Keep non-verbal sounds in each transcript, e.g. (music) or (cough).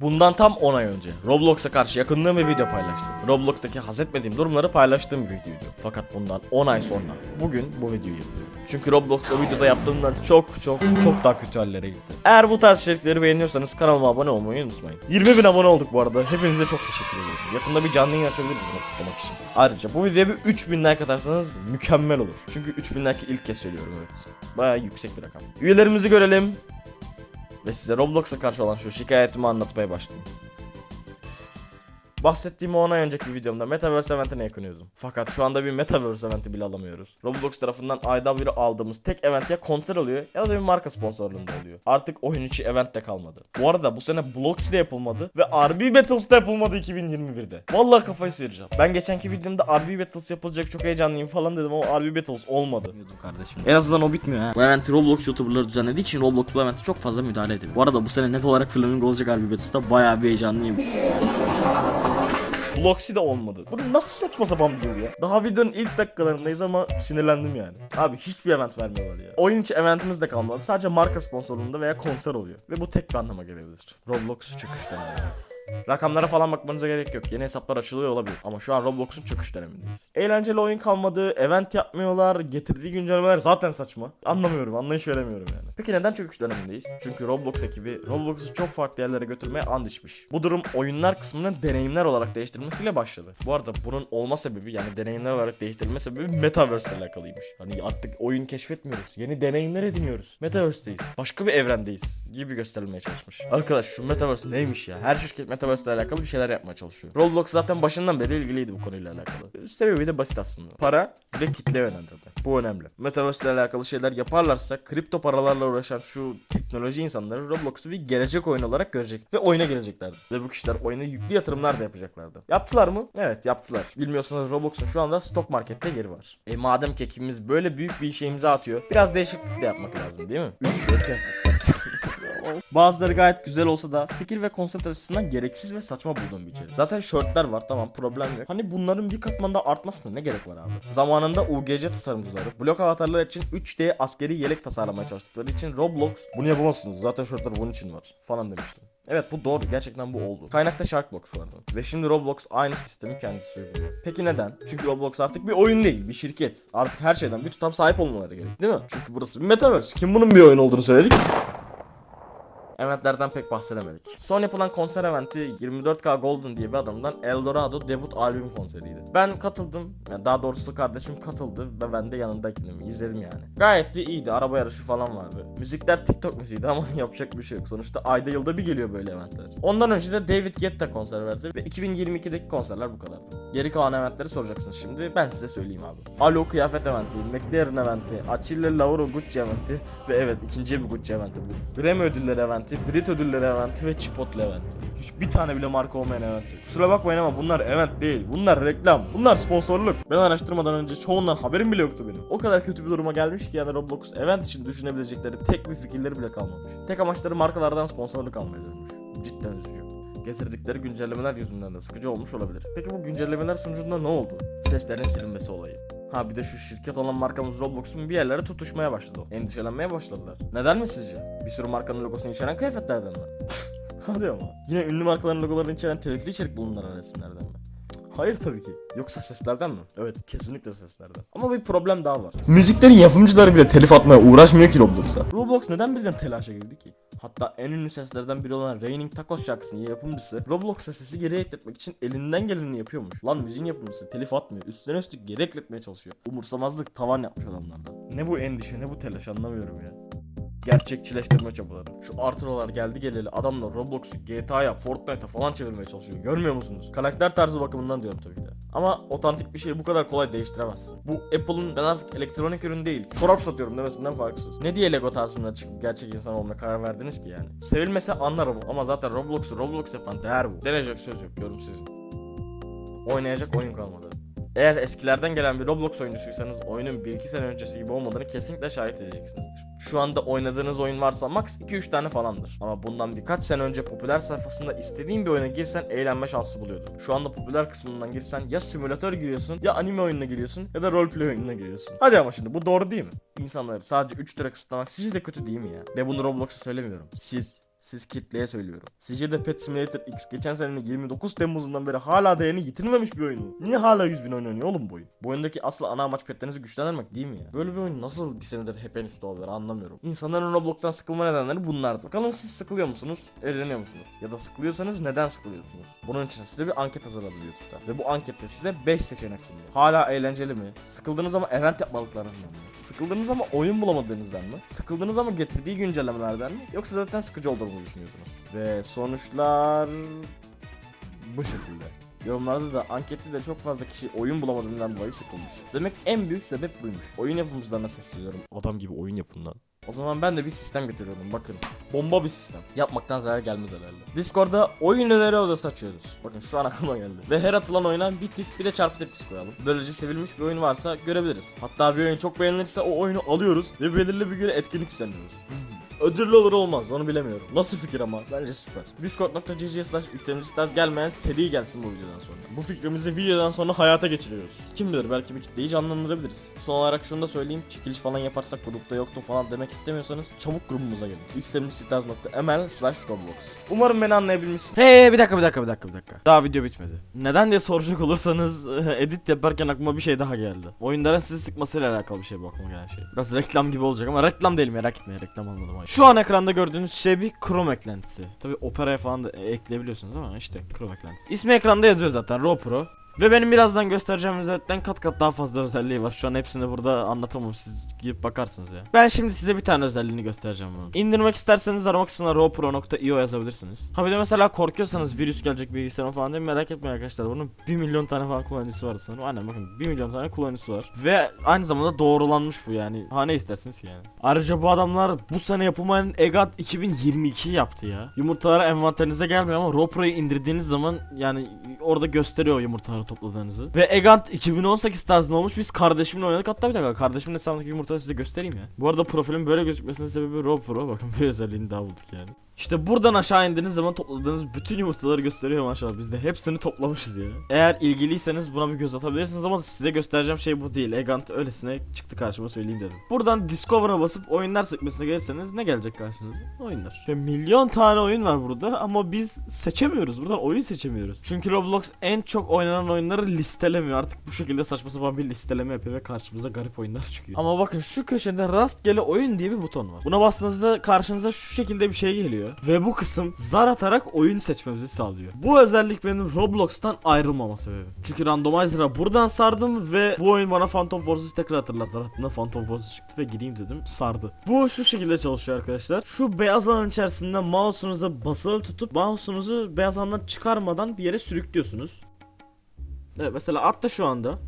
Bundan tam 10 ay önce Roblox'a karşı yakınlığım ve video paylaştım. Roblox'taki haz etmediğim durumları paylaştığım bir videoydu. Fakat bundan 10 ay sonra bugün bu videoyu yapıyorum. Çünkü Roblox o videoda yaptığımdan çok çok çok daha kötü hallere gitti. Eğer bu tarz içerikleri beğeniyorsanız kanalıma abone olmayı unutmayın. 20 bin abone olduk bu arada. Hepinize çok teşekkür ediyorum. Yakında bir canlı yayın açabiliriz bunu kutlamak için. Ayrıca bu videoya bir 3000 like atarsanız mükemmel olur. Çünkü 3000 like ilk kez söylüyorum evet. Bayağı yüksek bir rakam. Üyelerimizi görelim. Ve size Roblox'a karşı olan şu şikayetimi anlatmaya başlayayım. Bahsettiğim o 10 ay önceki videomda Metaverse eventine yakınıyordum. Fakat şu anda bir Metaverse eventi bile alamıyoruz. Roblox tarafından ayda bir aldığımız tek event ya konser oluyor ya da bir marka sponsorluğunda oluyor. Artık oyun içi event de kalmadı. Bu arada bu sene Bloxy de yapılmadı ve RB Battles da yapılmadı 2021'de. Vallahi kafayı sıyıracağım. Ben geçenki videomda RB Battles yapılacak çok heyecanlıyım falan dedim ama RB Battles olmadı. kardeşim. En azından o bitmiyor ha. Bu eventi Roblox YouTuber'ları düzenlediği için Roblox bu evente çok fazla müdahale ediyor. Bu arada bu sene net olarak Flamingo olacak RB Battles'ta bayağı bir heyecanlıyım. Bloxy de olmadı. Bu nasıl saçma sapan bir yıl ya. Daha videonun ilk dakikalarındayız ama sinirlendim yani. Abi hiçbir event vermiyorlar ya. Oyun içi eventimiz de kalmadı. Sadece marka sponsorluğunda veya konser oluyor. Ve bu tek bir anlama gelebilir. Roblox çöküş dönemi. Rakamlara falan bakmanıza gerek yok. Yeni hesaplar açılıyor olabilir. Ama şu an Roblox'un çöküş dönemindeyiz. Eğlenceli oyun kalmadı. Event yapmıyorlar. Getirdiği güncellemeler zaten saçma. Anlamıyorum. Anlayış veremiyorum yani. Peki neden çöküş dönemindeyiz? Çünkü Roblox ekibi Roblox'u çok farklı yerlere götürmeye and içmiş. Bu durum oyunlar kısmının deneyimler olarak değiştirilmesiyle başladı. Bu arada bunun olma sebebi yani deneyimler olarak değiştirilme sebebi Metaverse ile alakalıymış. Hani artık oyun keşfetmiyoruz. Yeni deneyimler ediniyoruz. Metaverse'deyiz. Başka bir evrendeyiz gibi gösterilmeye çalışmış. Arkadaş şu Metaverse neymiş ya? Her şirket Metaverse ile alakalı bir şeyler yapmaya çalışıyor. Roblox zaten başından beri ilgiliydi bu konuyla alakalı. Sebebi de basit aslında. Para ve kitle yönlendirme. Bu önemli. Metaverse ile alakalı şeyler yaparlarsa kripto paralarla uğraşan şu teknoloji insanları Roblox'u bir gelecek oyun olarak görecek ve oyuna geleceklerdi. Ve bu kişiler oyuna yüklü yatırımlar da yapacaklardı. Yaptılar mı? Evet yaptılar. Bilmiyorsanız Roblox'un şu anda stok markette yeri var. E madem ki ekibimiz böyle büyük bir işe imza atıyor biraz değişiklik de yapmak lazım değil mi? 3 4 (laughs) Bazıları gayet güzel olsa da fikir ve konsept açısından gereksiz ve saçma bulduğum bir içerik. Zaten shortlar var tamam problem yok. Hani bunların bir katmanda artmasına ne gerek var abi? Zamanında UGC tasarımcıları blok avatarlar için 3D askeri yelek tasarlamaya çalıştıkları için Roblox bunu yapamazsınız zaten shortlar bunun için var falan demiştim. Evet bu doğru gerçekten bu oldu. Kaynakta Sharkbox vardı. Ve şimdi Roblox aynı sistemi kendisi uyguluyor. Peki neden? Çünkü Roblox artık bir oyun değil bir şirket. Artık her şeyden bir tutam sahip olmaları gerek değil mi? Çünkü burası bir metaverse. Kim bunun bir oyun olduğunu söyledik? Eventlerden pek bahsedemedik. Son yapılan konser eventi 24K Golden diye bir adamdan Eldorado debut albüm konseriydi. Ben katıldım. Yani daha doğrusu kardeşim katıldı ve ben de yanındaydım. izledim yani. Gayet de iyiydi. Araba yarışı falan vardı. Müzikler TikTok müziğiydi (laughs) ama yapacak bir şey yok. Sonuçta ayda yılda bir geliyor böyle eventler. Ondan önce de David Guetta konser verdi ve 2022'deki konserler bu kadardı. Geri kalan eventleri soracaksınız şimdi. Ben size söyleyeyim abi. Alo kıyafet eventi, McLaren eventi, Achille Lauro Gucci eventi ve evet ikinci bir Gucci eventi bu. Grammy ödülleri eventi, Brit ödülleri eventi ve Chipotle eventi. Hiçbir tane bile marka olmayan eventi. Kusura bakmayın ama bunlar event değil. Bunlar reklam. Bunlar sponsorluk. Ben araştırmadan önce çoğundan haberim bile yoktu benim. O kadar kötü bir duruma gelmiş ki yani Roblox event için düşünebilecekleri tek bir fikirleri bile kalmamış. Tek amaçları markalardan sponsorluk almaya dönmüş. Cidden üzücü. Getirdikleri güncellemeler yüzünden de sıkıcı olmuş olabilir. Peki bu güncellemeler sonucunda ne oldu? Seslerin silinmesi olayı. Ha bir de şu şirket olan markamız Roblox'un bir yerlere tutuşmaya başladı. Endişelenmeye başladılar. Neden mi sizce? Bir sürü markanın logosunu içeren kıyafetlerden mi? (laughs) Hadi ama. Yine ünlü markaların logolarını içeren telifli içerik bulunan resimlerden mi? (laughs) Hayır tabii ki. Yoksa seslerden mi? Evet kesinlikle seslerden. Ama bir problem daha var. Müziklerin yapımcıları bile telif atmaya uğraşmıyor ki Roblox'a. Roblox neden birden telaşa girdi ki? Hatta en ünlü seslerden biri olan Raining Tacos şarkısının yapımcısı Roblox'a sesi geri ekletmek için elinden geleni yapıyormuş. Lan müziğin yapımcısı telif atmıyor. Üstüne üstlük geri ekletmeye çalışıyor. Umursamazlık tavan yapmış adamlarda. Ne bu endişe ne bu telaş anlamıyorum ya gerçekçileştirme çabaları. Şu artırmalar geldi geleli adamlar Roblox'u GTA'ya, Fortnite'a falan çevirmeye çalışıyor. Görmüyor musunuz? Karakter tarzı bakımından diyorum tabii ki de. Ama otantik bir şeyi bu kadar kolay değiştiremezsin. Bu Apple'ın ben artık elektronik ürün değil, çorap satıyorum demesinden farksız. Ne diye Lego tarzında çıkıp gerçek insan olmaya karar verdiniz ki yani? Sevilmese anlarım ama zaten Roblox'u Roblox yapan değer bu. Denecek söz yok, yorum sizin. Oynayacak oyun kalmadı. Eğer eskilerden gelen bir Roblox oyuncusuysanız oyunun 1-2 sene öncesi gibi olmadığını kesinlikle şahit edeceksinizdir. Şu anda oynadığınız oyun varsa max 2-3 tane falandır. Ama bundan birkaç sene önce popüler sayfasında istediğin bir oyuna girsen eğlenme şansı buluyordun. Şu anda popüler kısmından girsen ya simülatör giriyorsun ya anime oyununa giriyorsun ya da roleplay oyununa giriyorsun. Hadi ama şimdi bu doğru değil mi? İnsanları sadece 3 lira kısıtlamak sizce de kötü değil mi ya? Ve bunu Roblox'a söylemiyorum. Siz Siz kitleye söylüyorum. Sizce de Pet Simulator X geçen senenin 29 Temmuz'undan beri hala değerini yitirmemiş bir oyun mu? Niye hala 100 bin oynanıyor oğlum bu oyun? Bu oyundaki asıl ana amaç petlerinizi güçlendirmek değil mi ya? Böyle bir oyun nasıl bir senedir hep en üstte olabilir anlamıyorum. İnsanların Roblox'tan sıkılma nedenleri bunlardı. Bakalım siz sıkılıyor musunuz? Eğleniyor musunuz? Ya da sıkılıyorsanız neden sıkılıyorsunuz? Bunun için size bir anket hazırladım YouTube'da. Ve bu ankette size 5 seçenek sundu. Hala eğlenceli mi? Sıkıldığınız ama event yapmalıklarından mı? Sıkıldığınız ama oyun bulamadığınızdan mı? Sıkıldığınız ama getirdiği güncellemelerden mi? Yoksa zaten sıkıcı olduğunu düşünüyordunuz? Ve sonuçlar bu şekilde. Yorumlarda da ankette de çok fazla kişi oyun bulamadığından dolayı sıkılmış. Demek en büyük sebep buymuş. Oyun yapımcılarına sesleniyorum. Adam gibi oyun yapın lan. O zaman ben de bir sistem getiriyorum bakın. Bomba bir sistem. Yapmaktan zarar gelmez herhalde. Discord'da oyun öneri odası açıyoruz. Bakın şu an aklıma geldi. Ve her atılan oyuna bir tık bir de çarpı tepkisi koyalım. Böylece sevilmiş bir oyun varsa görebiliriz. Hatta bir oyun çok beğenilirse o oyunu alıyoruz ve belirli bir güne etkinlik düzenliyoruz. Ödüllü olur olmaz onu bilemiyorum. Nasıl fikir ama? Bence süper. Discord.gg slash yükselmişstars gelmeyen seri gelsin bu videodan sonra. Bu fikrimizi videodan sonra hayata geçiriyoruz. Kim bilir belki bir kitleyi canlandırabiliriz. Son olarak şunu da söyleyeyim. Çekiliş falan yaparsak grupta yoktum falan demek istemiyorsanız çabuk grubumuza gelin. yükselmişstars.ml slash roblox. Umarım beni anlayabilmişsin. Hey bir dakika bir dakika bir dakika bir dakika. Daha video bitmedi. Neden diye soracak olursanız (laughs) edit yaparken aklıma bir şey daha geldi. Oyunların sizi sıkmasıyla alakalı bir şey bu aklıma gelen şey. Biraz reklam gibi olacak ama reklam değil merak etmeyin reklam almadım. Şu an ekranda gördüğünüz şey bir Chrome eklentisi. Tabi Opera'ya falan da ekleyebiliyorsunuz ama işte Chrome eklentisi. İsmi ekranda yazıyor zaten Raw Pro. Ve benim birazdan göstereceğim özellikten kat kat daha fazla özelliği var. Şu an hepsini burada anlatamam. Siz gidip bakarsınız ya. Ben şimdi size bir tane özelliğini göstereceğim bunun. İndirmek isterseniz arama kısmına rawpro.io yazabilirsiniz. Ha bir de mesela korkuyorsanız virüs gelecek bilgisayarıma falan diye merak etmeyin arkadaşlar. Bunun 1 milyon tane falan kullanıcısı var sanırım. Aynen bakın 1 milyon tane kullanıcısı var. Ve aynı zamanda doğrulanmış bu yani. Ha ne istersiniz ki yani. Ayrıca bu adamlar bu sene yapılmayan EGAT 2022 yaptı ya. Yumurtalar envanterinize gelmiyor ama RAWPro'yu indirdiğiniz zaman yani orada gösteriyor o yumurtaları topladığınızı. Ve EGAT 2018 tarzında olmuş. Biz kardeşimle oynadık. Hatta bir dakika kardeşimin hesabındaki yumurtaları size göstereyim ya. Bu arada profilin böyle gözükmesinin sebebi RAWPro. Bakın bir özelliğini daha bulduk yani. İşte buradan aşağı indiğiniz zaman topladığınız bütün yumurtaları gösteriyor maşallah. Biz de hepsini toplamışız ya. Eğer ilgiliyseniz buna bir göz atabilirsiniz ama size göstereceğim şey bu değil. Egant öylesine çıktı karşıma söyleyeyim dedim. Buradan Discover'a basıp oyunlar sekmesine gelirseniz ne gelecek karşınıza? Oyunlar. Ve milyon tane oyun var burada ama biz seçemiyoruz. Buradan oyun seçemiyoruz. Çünkü Roblox en çok oynanan oyunları listelemiyor. Artık bu şekilde saçma sapan bir listeleme yapıyor ve karşımıza garip oyunlar çıkıyor. Ama bakın şu köşede rastgele oyun diye bir buton var. Buna bastığınızda karşınıza şu şekilde bir şey geliyor. Ve bu kısım zar atarak oyun seçmemizi sağlıyor. Bu özellik benim Roblox'tan ayrılmama sebebim. Çünkü randomizer'a buradan sardım ve bu oyun bana Phantom Force'u tekrar hatırlattı. Aklımda Phantom Force çıktı ve gireyim dedim. Sardı. Bu şu şekilde çalışıyor arkadaşlar. Şu beyaz alan içerisinde mouse'unuza basılı tutup mouse'unuzu beyaz alandan çıkarmadan bir yere sürüklüyorsunuz. Evet mesela attı şu anda.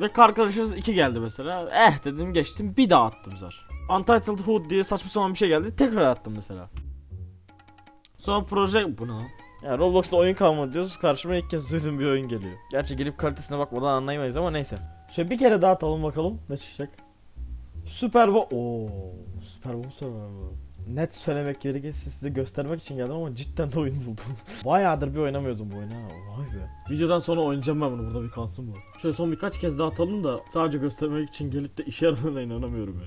Ve arkadaşınız 2 geldi mesela. Eh dedim geçtim bir daha attım zar. Untitled Hood diye saçma sapan bir şey geldi. Tekrar attım mesela. Sonra proje bu ne? Yani Roblox'ta oyun kalmadı diyoruz. Karşıma ilk kez duyduğum bir oyun geliyor. Gerçi gelip kalitesine bakmadan anlayamayız ama neyse. Şöyle bir kere daha atalım bakalım ne çıkacak. Süper Bowl. Oo, Süper Bowl Survivor. Net söylemek gerekirse size göstermek için geldim ama cidden de oyun buldum. (laughs) Bayağıdır bir oynamıyordum bu oyunu ha. Vay be. Videodan sonra oynayacağım ben bunu burada bir kalsın bu. Şöyle son birkaç kez daha atalım da sadece göstermek için gelip de işe yaradığına inanamıyorum ya.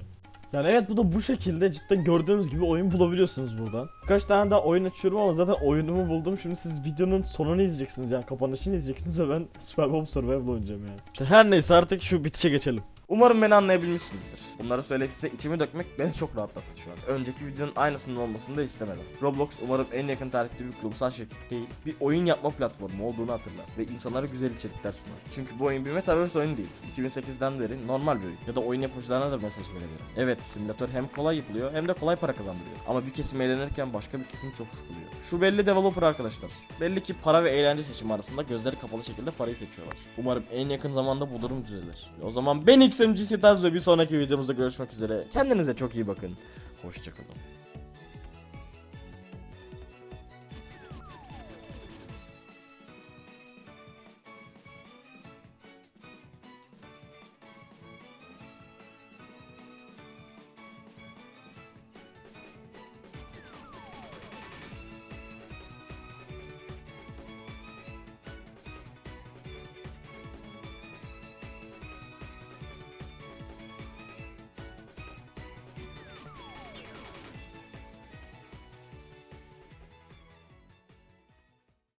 Yani evet bu da bu şekilde cidden gördüğünüz gibi oyun bulabiliyorsunuz buradan. Birkaç tane daha oyun açıyorum ama zaten oyunumu buldum. Şimdi siz videonun sonunu izleyeceksiniz yani kapanışını izleyeceksiniz ve ben Super Bomb Survival oynayacağım yani. İşte her neyse artık şu bitişe geçelim. Umarım beni anlayabilmişsinizdir. Bunları söyleyip size içimi dökmek beni çok rahatlattı şu an. Önceki videonun aynısının olmasını da istemedim. Roblox umarım en yakın tarihte bir kurumsal şirket değil, bir oyun yapma platformu olduğunu hatırlar ve insanlara güzel içerikler sunar. Çünkü bu oyun bir metaverse oyun değil. 2008'den beri normal bir oyun. Ya da oyun yapımcılarına da mesaj verebilirim. Evet simülatör hem kolay yapılıyor hem de kolay para kazandırıyor. Ama bir kesim eğlenirken başka bir kesim çok sıkılıyor. Şu belli developer arkadaşlar. Belli ki para ve eğlence seçimi arasında gözleri kapalı şekilde parayı seçiyorlar. Umarım en yakın zamanda bu durum düzelir. O zaman ben XMG Stars ve bir sonraki videomuzda görüşmek üzere. Kendinize çok iyi bakın. Hoşçakalın.